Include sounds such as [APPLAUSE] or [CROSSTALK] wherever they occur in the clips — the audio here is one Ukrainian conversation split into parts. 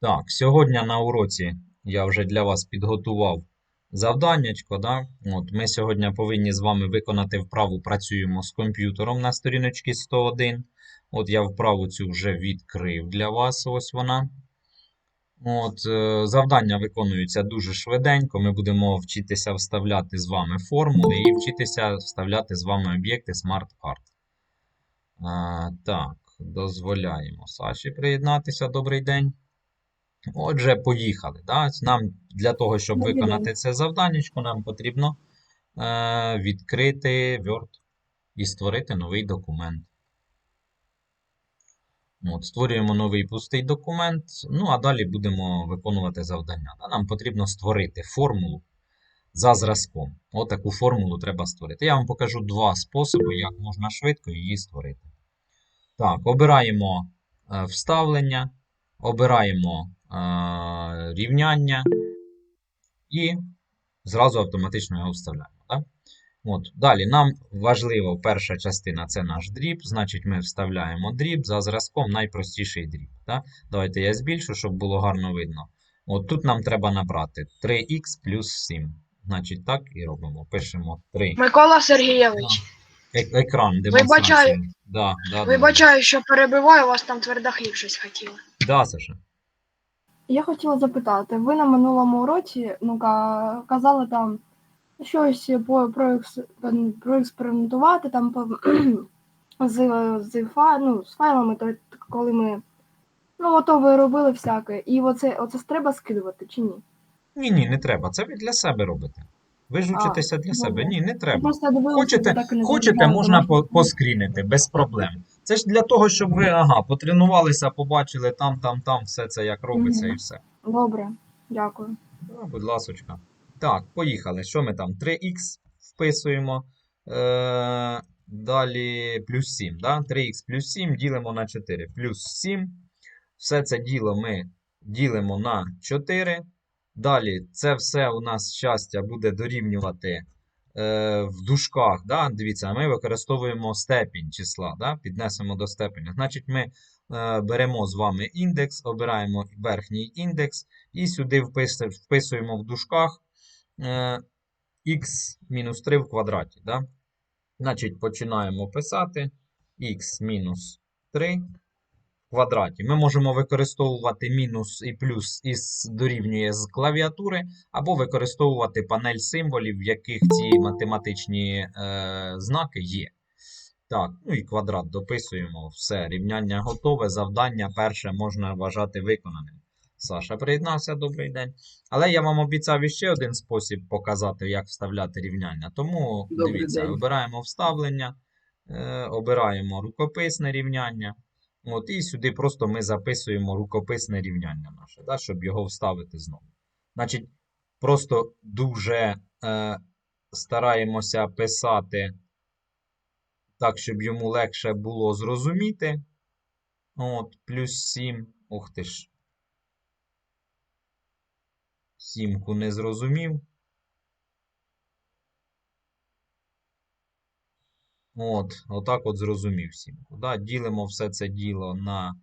Так, сьогодні на уроці я вже для вас підготував завданнячко. Да? От, ми сьогодні повинні з вами виконати вправу «Працюємо з комп'ютером» на сторіночці 101. От я вправу цю вже відкрив для вас, ось вона. От, е, завдання виконуються дуже швиденько. Ми будемо вчитися вставляти з вами формули і вчитися вставляти з вами об'єкти смарт-карт. Так, дозволяємо Саші приєднатися. Добрий день. Отже, поїхали. Да? Нам для того, щоб виконати це завданнячко, нам потрібно е, відкрити Word і створити новий документ. От, створюємо новий пустий документ, ну а далі будемо виконувати завдання. Да? Нам потрібно створити формулу за зразком. Отаку формулу треба створити. Я вам покажу два способи, як можна швидко її створити. Так, обираємо е, вставлення, обираємо рівняння і зразу автоматично його вставляємо. Так? От. Далі нам важливо перша частина це наш дріб, значить ми вставляємо дріб за зразком найпростіший дріб. Так? Давайте я збільшу, щоб було гарно видно. От тут нам треба набрати 3х плюс 7. Значить, так і робимо. Пишемо 3. Микола Сергійович, Е- екран демонстрації. Да, да, да, вибачаю, що перебиваю, у вас там тверда хліб щось хотіли. Да, Саша. Я хотіла запитати, ви на минулому уроці ну, ка- казали там щось по, проекс- проекспериментувати там по, [CLEARS THROAT] з, з, фа, ну, з файлами, то, коли ми. Ну, ото ви робили всяке. І оце, оце треба скидувати чи ні? Ні, ні, не треба. Це ви для себе робите. Ви ж А, учитеся для себе. Ні, не треба. просто дивилася, Хочете, так і не хочете, можна тому по- поскрінити без проблем. Це ж для того, щоб ви ага, потренувалися, побачили там, там, там, все це як робиться і все. Добре, дякую. Да, будь ласочка. Так, поїхали. Що ми там? 3х вписуємо. Е, далі плюс 7. Да? 3х плюс 7 ділимо на 4. Плюс 7. Все це діло ми ділимо на 4. Далі це все у нас щастя буде дорівнювати в дужках. Да? Дивіться, ми використовуємо степінь числа, да? піднесемо до степеня. Значить, ми е, беремо з вами індекс, обираємо верхній індекс і сюди вписуємо в дужках е, х-3 в квадраті. Да? Значить, починаємо писати х-3 в квадраті. Ми можемо використовувати мінус і плюс із дорівнює з клавіатури, або використовувати панель символів, в яких ці математичні е, знаки є. Так, ну і квадрат дописуємо. Все, рівняння готове. Завдання перше можна вважати виконаним. Саша приєднався, добрий день. Але я вам обіцяв іще один спосіб показати, як вставляти рівняння. Тому Добрий дивіться, день. обираємо вставлення, е, обираємо рукописне рівняння. От, і сюди просто ми записуємо рукописне рівняння наше, да, щоб його вставити знову. Значить, просто дуже е, стараємося писати так, щоб йому легше було зрозуміти. От, плюс 7. Ух ти ж. Сімку не зрозумів. От, отак от зрозумів сімку. Да? Ділимо все це діло на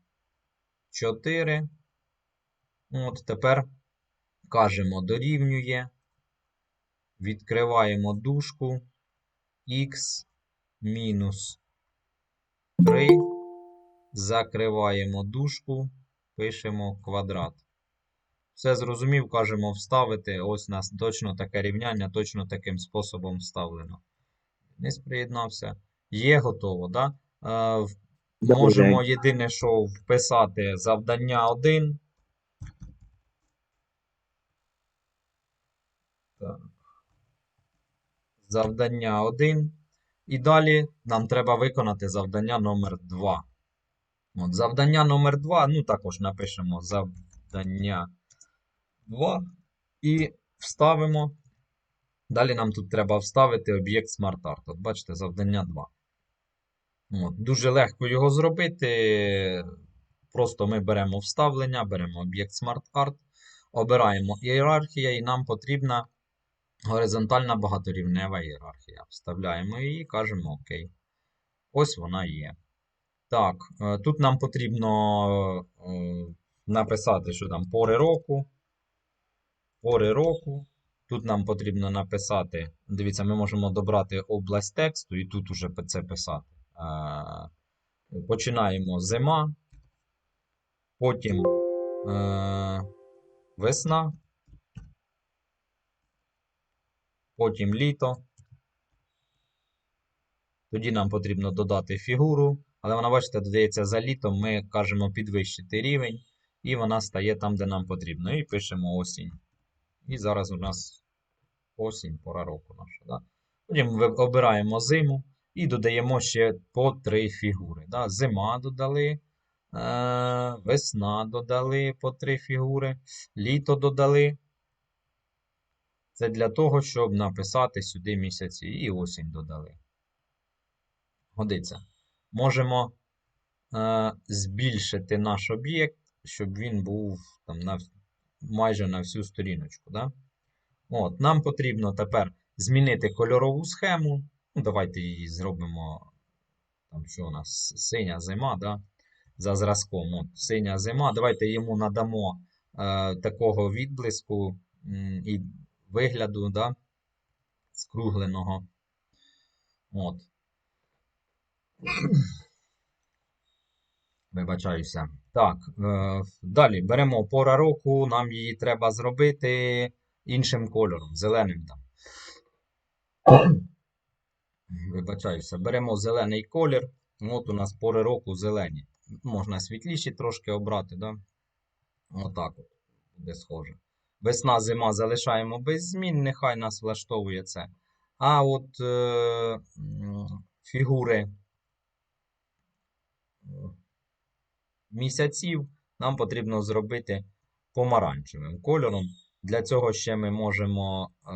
4. От, тепер кажемо дорівнює. Відкриваємо дужку. Х мінус 3. Закриваємо дужку, пишемо квадрат. Все зрозумів, кажемо вставити. Ось у нас точно таке рівняння, точно таким способом вставлено. Не приєднався. Є готово, да? Е, можемо єдине, що вписати завдання 1. Так. Завдання 1. І далі нам треба виконати завдання номер 2. От, завдання номер 2, ну також напишемо завдання 2 і вставимо. Далі нам тут треба вставити об'єкт SmartArt. От бачите, завдання 2. От, дуже легко його зробити. Просто ми беремо вставлення, беремо об'єкт SmartArt, обираємо ієрархія, і нам потрібна горизонтальна багаторівнева ієрархія. Вставляємо її, кажемо ОК. Ось вона є. Так, е, тут нам потрібно е, написати, що там пори року. Пори року. Тут нам потрібно написати. Дивіться, ми можемо добрати область тексту і тут уже це писати. Починаємо зима, потім е, весна, потім літо. Тоді нам потрібно додати фігуру, але вона, бачите, додається за літом. Ми кажемо підвищити рівень, і вона стає там, де нам потрібно. І пишемо осінь. І зараз у нас осінь, пора року наша. Да? Потім обираємо зиму і додаємо ще по три фігури. Да? Зима додали, е- весна додали по три фігури, літо додали. Це для того, щоб написати сюди місяці і осінь додали. Годиться. Можемо е, збільшити наш об'єкт, щоб він був там, на, майже на всю сторіночку. Да? От, нам потрібно тепер змінити кольорову схему. Ну, давайте її зробимо. Там що у нас синя зима, да? за зразком. От, синя зима. Давайте йому надамо е, такого відблиску і вигляду, да? скругленого. От. [CLEARS THROAT] Вибачаюся. Так, е, далі беремо пора року, нам її треба зробити іншим кольором, зеленим там. Вибачаюся, беремо зелений колір. От у нас пори року зелені. Можна світліші трошки обрати, да? Отак от буде схоже. Весна, зима залишаємо без змін, нехай нас влаштовує це. А от е, фігури місяців нам потрібно зробити помаранчевим кольором. Для цього ще ми можемо е,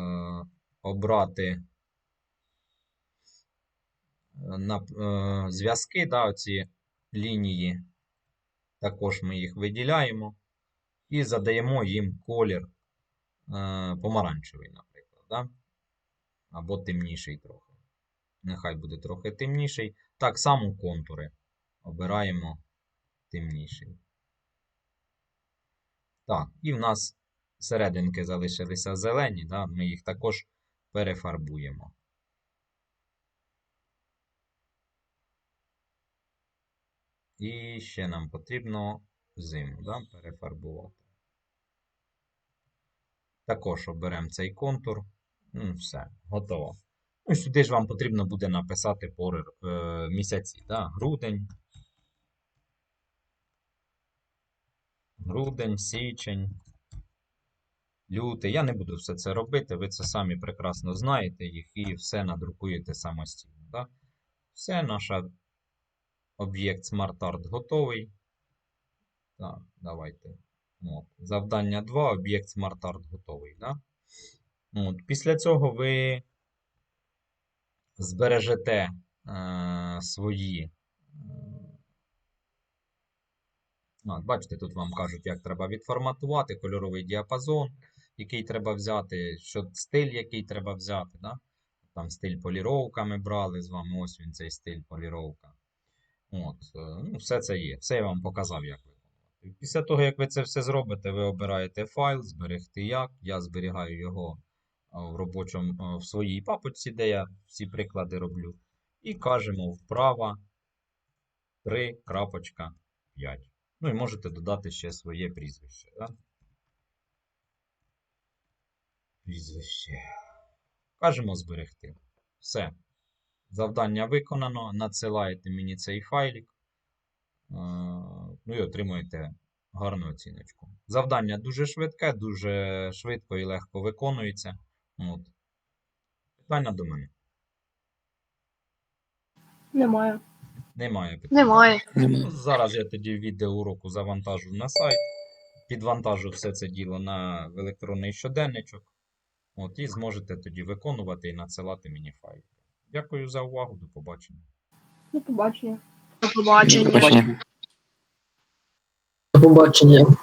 обрати на, е, зв'язки, да, оці лінії. Також ми їх виділяємо і задаємо їм колір е, помаранчевий, наприклад. Да? Або темніший трохи. Нехай буде трохи темніший. Так само контури обираємо темніший. Так, і в нас серединки залишилися зелені, да? ми їх також перефарбуємо. І ще нам потрібно зиму да? перефарбувати. Також оберемо цей контур. Ну, все, готово. Ну, сюди ж вам потрібно буде написати пори е, місяці. Да? Грудень. Грудень, січень, лютий. Я не буду все це робити, ви це самі прекрасно знаєте їх і все надрукуєте самостійно. Да? Все, наш об'єкт SmartArt готовий. Так, давайте. От. Завдання 2, об'єкт SmartArt готовий. Да? От. Після цього ви збережете е, свої. е, а, бачите, тут вам кажуть, як треба відформатувати кольоровий діапазон, який треба взяти, що стиль, який треба взяти. Да? Там стиль поліровка ми брали з вами. Ось він цей стиль поліровка. От, е, ну, все це є. Все я вам показав, як виконувати. Після того, як ви це все зробите, ви обираєте файл, зберегти як. Я зберігаю його в робочому, в своїй папочці, де я всі приклади роблю. І кажемо вправо 3.5. Ну і можете додати ще своє прізвище. Да? Прізвище. Кажемо зберегти. Все. Завдання виконано. Надсилаєте мені цей файлик. е, Ну і отримуєте гарну оціночку. Завдання дуже швидке, дуже швидко і легко виконується. От. Питання до мене. Немає. Немає питань. Немає. Зараз я тоді відео уроку завантажу на сайт, підвантажу все це діло на електронний щоденничок. От, і зможете тоді виконувати і надсилати мені файли. Дякую за увагу, до побачення. До побачення. До побачення. До побачення. До побачення.